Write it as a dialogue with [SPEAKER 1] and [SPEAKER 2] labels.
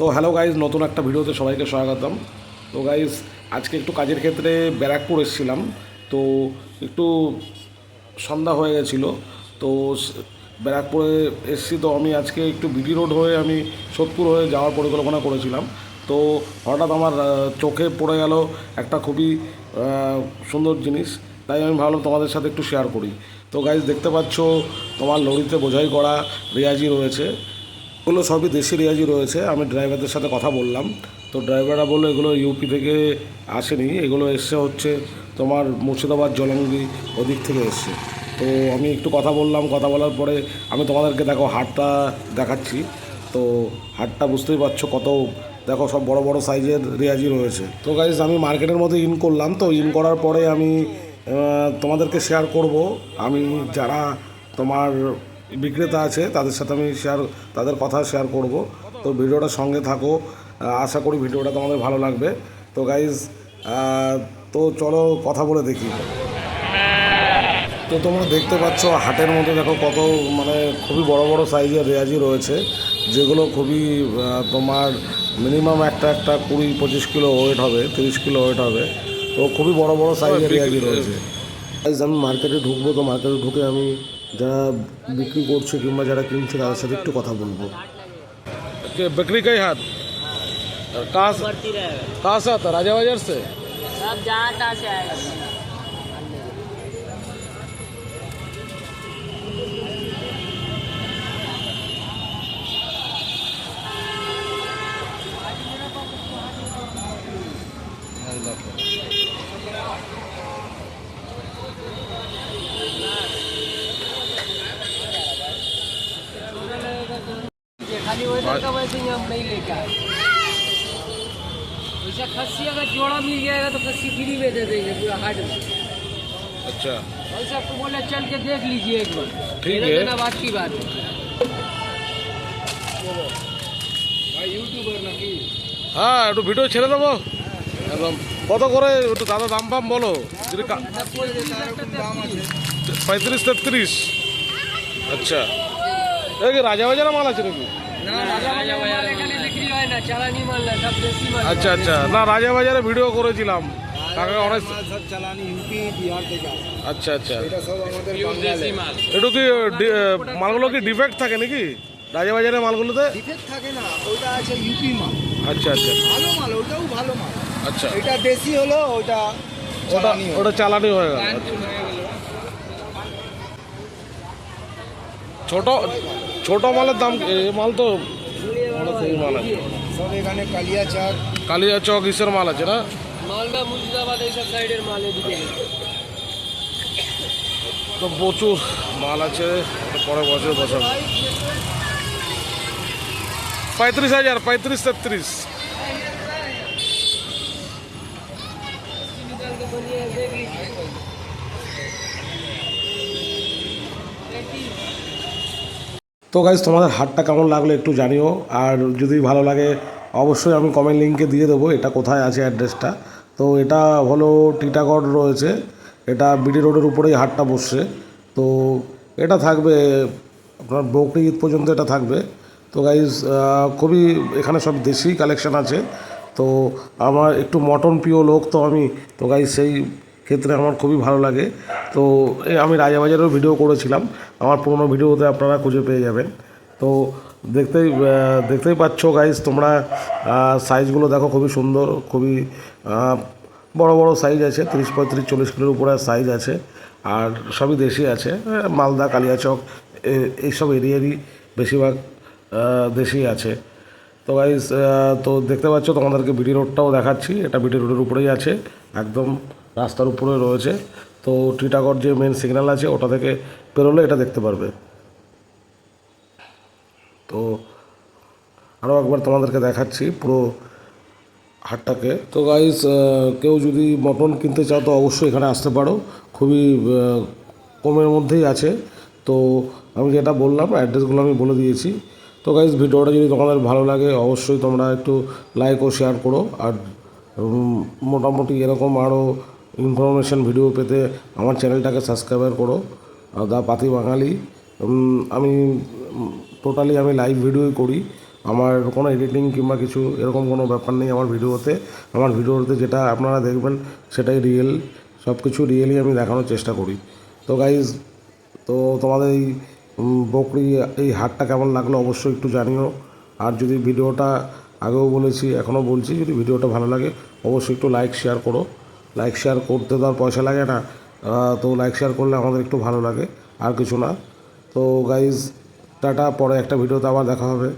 [SPEAKER 1] তো hello guys নতুন একটা ভিডিওতে সবাইকে স্বাগতম। তো গাইজ আজকে একটু কাজের ক্ষেত্রে ব্যারাকপুর এসেছিলাম। তো একটু সন্ধ্যা হয়ে গেছিল। তো ব্যারাকপুরে এসেছি তো আমি আজকে একটু বিটি রোড হয়ে আমি সোদপুর হয়ে যাওয়ার পরিকল্পনা করেছিলাম। তো হঠাৎ আমার চোখে পড়ে গেল একটা খুবই সুন্দর জিনিস। তাই আমি ভাবলাম তোমাদের সাথে একটু শেয়ার করি। তো গাইজ দেখতে পাচ্ছ তোমার লরিতে বোঝাই করা রেয়াজি রয়েছে। এগুলো সবই দেশি রেয়াজি রয়েছে। আমি ড্রাইভারদের সাথে কথা বললাম। তো ড্রাইভাররা বলল, এগুলো ইউপি থেকে আসেনি। এগুলো এসছে হচ্ছে তোমার মুর্শিদাবাদ, জলঙ্গি ওদিক থেকে এসছে। তো আমি একটু কথা বললাম। কথা বলার পরে আমি তোমাদেরকে দেখো হাটটা দেখাচ্ছি। তো হাটটা বুঝতেই পারছ কত, দেখো সব বড় বড় সাইজের রেয়াজি রয়েছে। তো গাইজ আমি মার্কেটের মধ্যে ইন করলাম। তো ইন করার পরে আমি তোমাদেরকে শেয়ার করব। আমি যারা তোমার বিক্রেতা আছে তাদের সাথে আমি শেয়ার তাদের কথা শেয়ার করব। তো ভিডিওটা সঙ্গে থাকো। আশা করি ভিডিওটা তোমাদের ভালো লাগবে। তো গাইজ তো চলো কথা বলে দেখি। তো তোমরা দেখতে পাচ্ছ হাটের মধ্যে দেখো কত মানে খুবই বড় বড় সাইজের রেয়াজি রয়েছে যেগুলো খুবই তোমার মিনিমাম একটা একটা কুড়ি পঁচিশ কিলো ওয়েট হবে তিরিশ কিলো ওয়েট হবে। তো খুবই বড় বড় সাইজের রেয়াজি রয়েছে। আমি মার্কেটে ঢুকবো তো মার্কেটে ঢুকে আমি যারা বিক্রি করছে কিংবা যারা কিনছে তাদের সাথে একটু কথা বলবো बिक्री कई हाथ कहाँ से
[SPEAKER 2] बढ़ती रहेगा
[SPEAKER 1] कहाँ से आता राजा बाजार से
[SPEAKER 2] सब जहाँ तहाँ से आएगा वैसे ही हम नहीं लेके आए वैसे खस्सी अगर जोड़ा मिल जाएगा तो खस्सी फ्री में दे देंगे पूरा हाट में
[SPEAKER 1] अच्छा
[SPEAKER 2] वैसे आपको बोले चल के देख लीजिए एक बार
[SPEAKER 1] ठीक
[SPEAKER 2] मेरे
[SPEAKER 1] है।
[SPEAKER 2] देना बात की बात है
[SPEAKER 1] হ্যাঁ একটু ভিডিও ছেড়ে দেবো একদম কত করে একটু দাদা দাম ফাম বলো যদি কা- পঁয়ত্রিশ তেত্রিশ আচ্ছা এই কি রাজা বাজারে মাল আছে নাকি
[SPEAKER 2] না রাজা বাজার এখানে বিক্রি হয় না চালানি মাল না সব দেশি মাল
[SPEAKER 1] আচ্ছা আচ্ছা না রাজা বাজারে ভিডিও করেছিলাম কাকা অনেক। আচ্ছা আচ্ছা
[SPEAKER 3] এটা সব আমাদের বাঙালি
[SPEAKER 2] মাল
[SPEAKER 1] একটু কি মালগুলো কি ডিফেক্ট থাকে নাকি রাজা বাজারের মালগুলোতে
[SPEAKER 3] ডিফেক্ট থাকে না ওটা আছে ইউপি মাল
[SPEAKER 1] আচ্ছা আচ্ছা
[SPEAKER 3] ভালো মাল ওটাও ভালো মাল
[SPEAKER 1] আচ্ছা
[SPEAKER 3] এটা দেশি হলো ওটা
[SPEAKER 1] ওটা ওটা চালানি হয়ে গেল ছোট ছোট মালের দাম মাল তো মাল আছে।
[SPEAKER 3] সব এখানে কালিয়া চাক।
[SPEAKER 1] কালিয়া চক ইসের মাল আছে না?
[SPEAKER 2] মালদা মুর্শিদাবাদ এইসব সাইডের মাল এদিকে
[SPEAKER 1] তো প্রচুর মাল আছে পরে বছর বছর পঁয়ত্রিশ হাজার পঁয়ত্রিশ তেত্রিশ। তো গাইজ তোমাদের হাটটা কেমন লাগল একটু জানিও, আর যদি ভালো লাগে অবশ্যই আমি কমেন্ট লিঙ্কে দিয়ে দেবো, এটা কোথায় আছে অ্যাড্রেসটা তো এটা হলো টিটাগড় রয়েছে, এটা বিডি রোডের উপরেই হাটটা বসছে। তো এটা থাকবে, আপনার বকরি ঈদ পর্যন্ত এটা থাকবে। তো গাইজ খুবই এখানে সব দেশি কালেকশন আছে। তো আমার একটু মটন প্রিয় লোক তো আমি, তো গাইজ সেই ক্ষেত্রে আমার খুবই ভালো লাগে। তো আমি রাজাবাজারেও ভিডিও করেছিলাম। আমার পুরোনো ভিডিওতে আপনারা খুঁজে পেয়ে যাবেন। তো, দেখতেই দেখতেই পাচ্ছ গাইজ তোমরা সাইজগুলো দেখো খুবই সুন্দর, খুবই বড় বড় সাইজ আছে, তিরিশ পঁয়ত্রিশ চল্লিশ কিলোর উপরে সাইজ আছে, আর সবই দেশি আছে মালদা, কালিয়াচক এইসব এরিয়ারই বেশিরভাগ দেশি আছে। তো গাইজ তো দেখতে পাচ্ছ, তোমাদেরকে বিডি রোডটাও দেখাচ্ছি, এটা বিডি রোডের উপরেই আছে, একদম রাস্তার উপরে রয়েছে। তো টিটাগড় যে মেন সিগন্যাল আছে, ওটা থেকে পেরোলে এটা দেখতে পারবে। তো আরও একবার তোমাদেরকে দেখাচ্ছি পুরো হাটটাকে। তো গাইজ কেউ যদি মটন কিনতে চাও, তো অবশ্যই এখানে আসতে পারো। খুবই কমের মধ্যেই আছে। তো আমি যেটা বললাম অ্যাড্রেসগুলো আমি বলে দিয়েছি। তো গাইজ ভিডিওটা যদি তোমাদের ভালো লাগে, অবশ্যই তোমরা একটু লাইক ও শেয়ার করো। আর মোটামুটি এরকম আরও ইনফরমেশান ভিডিও পেতে আমার চ্যানেলটাকে সাবস্ক্রাইবার করো। দা পাতি বাঙালি আমি, টোটালি আমি লাইভ ভিডিওই করি। আমার কোনো এডিটিং কিংবা কিছু এরকম কোনো ব্যাপার নেই আমার ভিডিওতে। আমার ভিডিওতে যেটা আপনারা দেখবেন সেটাই রিয়েল সব কিছু রিয়েলি আমি দেখানোর চেষ্টা করি। তো গাইজ তো তোমাদের এই বকরি, এই হাটটা কেমন লাগল অবশ্যই একটু জানিও। আর যদি ভিডিওটা আগেও বলেছি, এখনও বলছি, যদি ভিডিওটা ভালো লাগে অবশ্যই একটু লাইক শেয়ার করো। লাইক শেয়ার করতে তো আর পয়সা লাগে না। তো লাইক শেয়ার করলে আমাদের একটু ভালো লাগে, আর কিছু না। তো গাইজ টাটা, পরে একটা ভিডিওতে আবার দেখা হবে।